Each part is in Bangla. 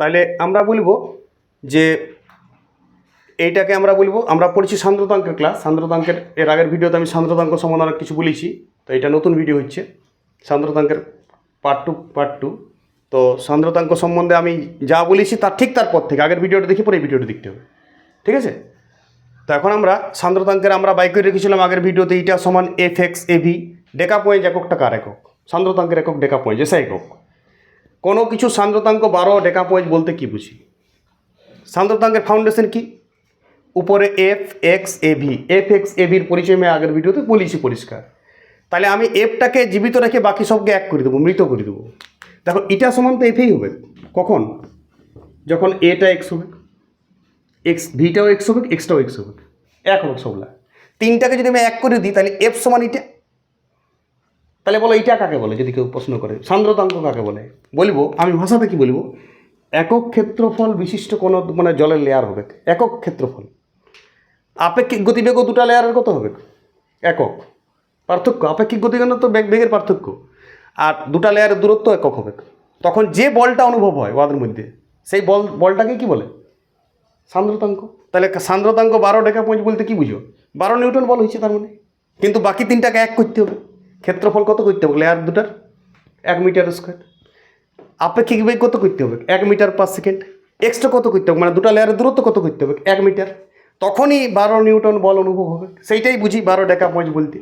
তাহলে আমরা বলব যে এইটাকে আমরা বলব, আমরা পড়েছি সান্দ্রতাঙ্কের ক্লাস সান্দ্রতাঙ্কের, এর আগের ভিডিওতে আমি সান্দ্রতাঙ্ক সম্বন্ধে অনেক কিছু বলেছি, তো এটা নতুন ভিডিও হচ্ছে। সান্দ্রতাঙ্কের পার্ট টু পার্ট টু তো সান্দ্রতাঙ্ক সম্বন্ধে আমি যা বলেছি তার ঠিক তারপর থেকে, আগের ভিডিওটা দেখি পরে এই ভিডিওটা দেখতে হবে। ঠিক আছে? তো এখন আমরা সান্দ্রতাঙ্কের আমরা বাইক করে রেখেছিলাম আগের ভিডিওতে এইটা সমান এফ এক্স এভি ডেকা পয়েন্ট এককটা কার একক? সান্দ্রতাঙ্কের একক ডেকা পয়েন্ট যেসা একক। কোনো কিছু সান্দ্রতাঙ্ক বারো ডেকা পয়েন্ট বলতে কি বুঝি? সান্দ্রতাঙ্কের ফাউন্ডেশন কি? উপরে F X AV F X এভির পরিচয় আমি আগের ভিডিওতে বলেছি পরিষ্কার। তাহলে আমি এফটাকে জীবিত রেখে বাকি সবকে এক করে দেবো, মৃত করে দেবো। দেখো, এটা সমান তো এফেই হবে। কখন? যখন এটা এক্স হবে। এক্স ভিটাও এক্স হবে এক্সটাও এক্স হবে। এক হবে সবলা। তিনটাকে যদি আমি এক করে দিই, তাহলে এফ সমান এটা? তাহলে বলো এটা কাকে বলে যদি কেউ প্রশ্ন করে? সান্দ্রতাঙ্ক কাকে বলে? বলব, আমি ভাষাতে কি বলব? একক ক্ষেত্রফল বিশিষ্ট কোনো মানে জলের লেয়ার হবে একক ক্ষেত্রফল। আপেক্ষিক গতিবেগও দুটা লেয়ারের কত হবে? একক। পার্থক্য? আপেক্ষিক গতিবেগ তো বেগ বেগের পার্থক্য। আর দুটা লেয়ারের দূরত্ব একক হবে তখন যে বলটা অনুভব হয় ওদের মধ্যে, সেই বল বলটাকে কি বলে? সান্দ্রতাঙ্ক। তাহলে সান্দ্রতাঙ্ক বারো ডেকা পয়েন্ট বলতে কি বুঝো? বারো নিউটন বল হয়েছে তার মানে। কিন্তু বাকি তিনটাকে এক করতে হবে। ক্ষেত্রফল কত করতে হবে? লেয়ার দুটার? এক মিটার স্কোয়ার আপেক্ষিক বেগ কত করতে হবে? এক মিটার পার সেকেন্ড এক্সট্রা কত করতে হবে? মানে দুটা লেয়ারের দূরত্ব কত করতে হবে? এক মিটার তখনই বারো নিউটন বল অনুভব হবে। সেইটাই বুঝি বারো ডেকা পয়েন্ট বলতে।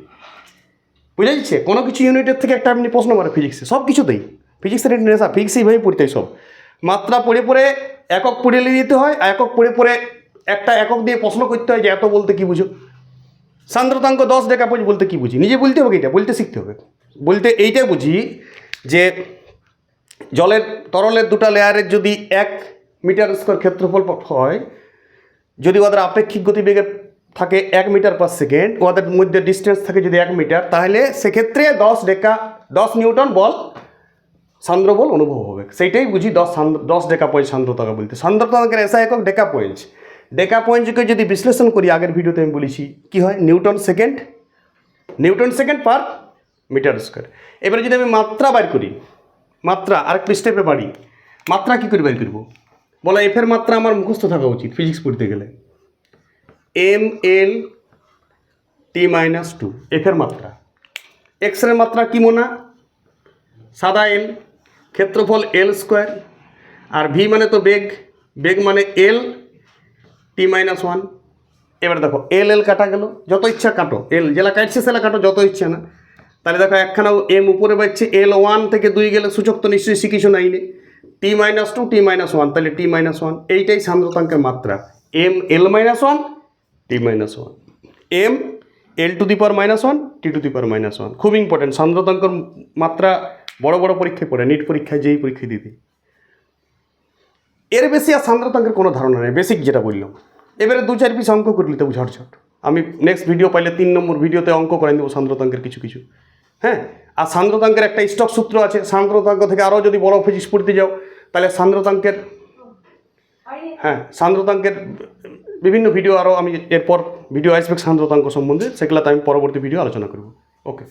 বুঝা যাচ্ছে? কোনো কিছু ইউনিটের থেকে একটা আপনি প্রশ্ন মারে ফিজিক্সে সব কিছুতেই। ফিজিক্সের নেশা ফিজিক্স এইভাবেই পড়তে সব। মাত্রা পড়ে পড়ে একক পড়ে নিয়ে দিতে হয়, আর একক পড়ে পড়ে একটা একক দিয়ে প্রশ্ন করতে হয় যে এত বলতে কি বুঝো? সান্দ্রতাঙ্ক দশ ডেকা পয়েন্ট বলতে কি বুঝি? নিজে বলতে হবে এটা, বলতে শিখতে হবে। বলতে এইটা বুঝি যে জলের তরলের দুটা লেয়ারের যদি এক মিটার স্কোয়ার ক্ষেত্রফল হয়, যদি ওদের আপেক্ষিক গতিবেগের থাকে এক মিটার পার সেকেন্ড ওদের মধ্যে ডিস্টেন্স থাকে যদি এক মিটার, তাহলে সেক্ষেত্রে দশ ডেকা দশ নিউটন বল সান্দ্র বল অনুভব হবে। সেইটাই বুঝি দশ সান্দ্র, দশ ডেকা পয়েন্ট সান্দ্রতাকে বলতে। সান্দ্রতাকে এসা একক ডেকা পয়েন্ট। ডেকা পয়েন্টকে যদি বিশ্লেষণ করি, আগের ভিডিওতে আমি বলেছি, কী হয়? Newton second. Newton second per metre square. এবারে যদি আমি মাত্রা বার করি, মাত্রা, আরেকটু স্টেপে বাড়ি, মাত্রা কী করে বের করব? বলা এফের মাত্রা আমার মুখস্থ থাকা উচিত ফিজিক্স পড়তে গেলে। M L T minus two এফের মাত্রা। এক্সের মাত্রা কি মোনা? সাদা এল ক্ষেত্রফল এল স্কোয়ার আর ভি মানে তো বেগ বেগ মানে এল টি মাইনাস ওয়ান এবার দেখো এল এল কাটা গেল, যত ইচ্ছা কাটো। এল জেলা কাটছে সেলা কাটো, যত ইচ্ছা না। তাহলে দেখো একখানা এম উপরে বাজছে এল ওয়ান থেকে দুই গেলে সূচক তো নিশ্চয়ই শিখিস নাইলে T minus two T minus one তাহলে টি মাইনাস ওয়ান এইটাই সান্দ্রতাঙ্কের মাত্রা। M L minus one T minus one M L to the power minus one T to the power minus one খুব ইম্পর্টেন্ট সান্দ্রতাঙ্কর মাত্রা বড় বড় পরীক্ষায় পড়ে নিট পরীক্ষায় যেই পরীক্ষা দিতে এর বেশি আর সান্দ্রতাঙ্কের কোনো ধারণা নেই বেসিক যেটা বললাম। এবারে দু চার পিস অঙ্ক করে নিতে ঝটঝট। আমি নেক্সট ভিডিও পাইলে তিন নম্বর ভিডিওতে অঙ্ক করে দেবো সান্দ্রতাঙ্কের কিছু কিছু। হ্যাঁ? আর সান্দ্রতাঙ্কের একটা স্টক সূত্র আছে সান্দ্রতাঙ্ক থেকে আরও যদি বড় ফিজিক্স পড়তে যাও, তাহলে সান্দ্রতাঙ্কের হ্যাঁ সান্দ্রতাঙ্কের বিভিন্ন ভিডিও আরও আমি এরপর ভিডিও আসবে সান্দ্রতাঙ্ক সম্বন্ধে, সেগুলোতে আমি পরবর্তী ভিডিও আলোচনা করব। ওকে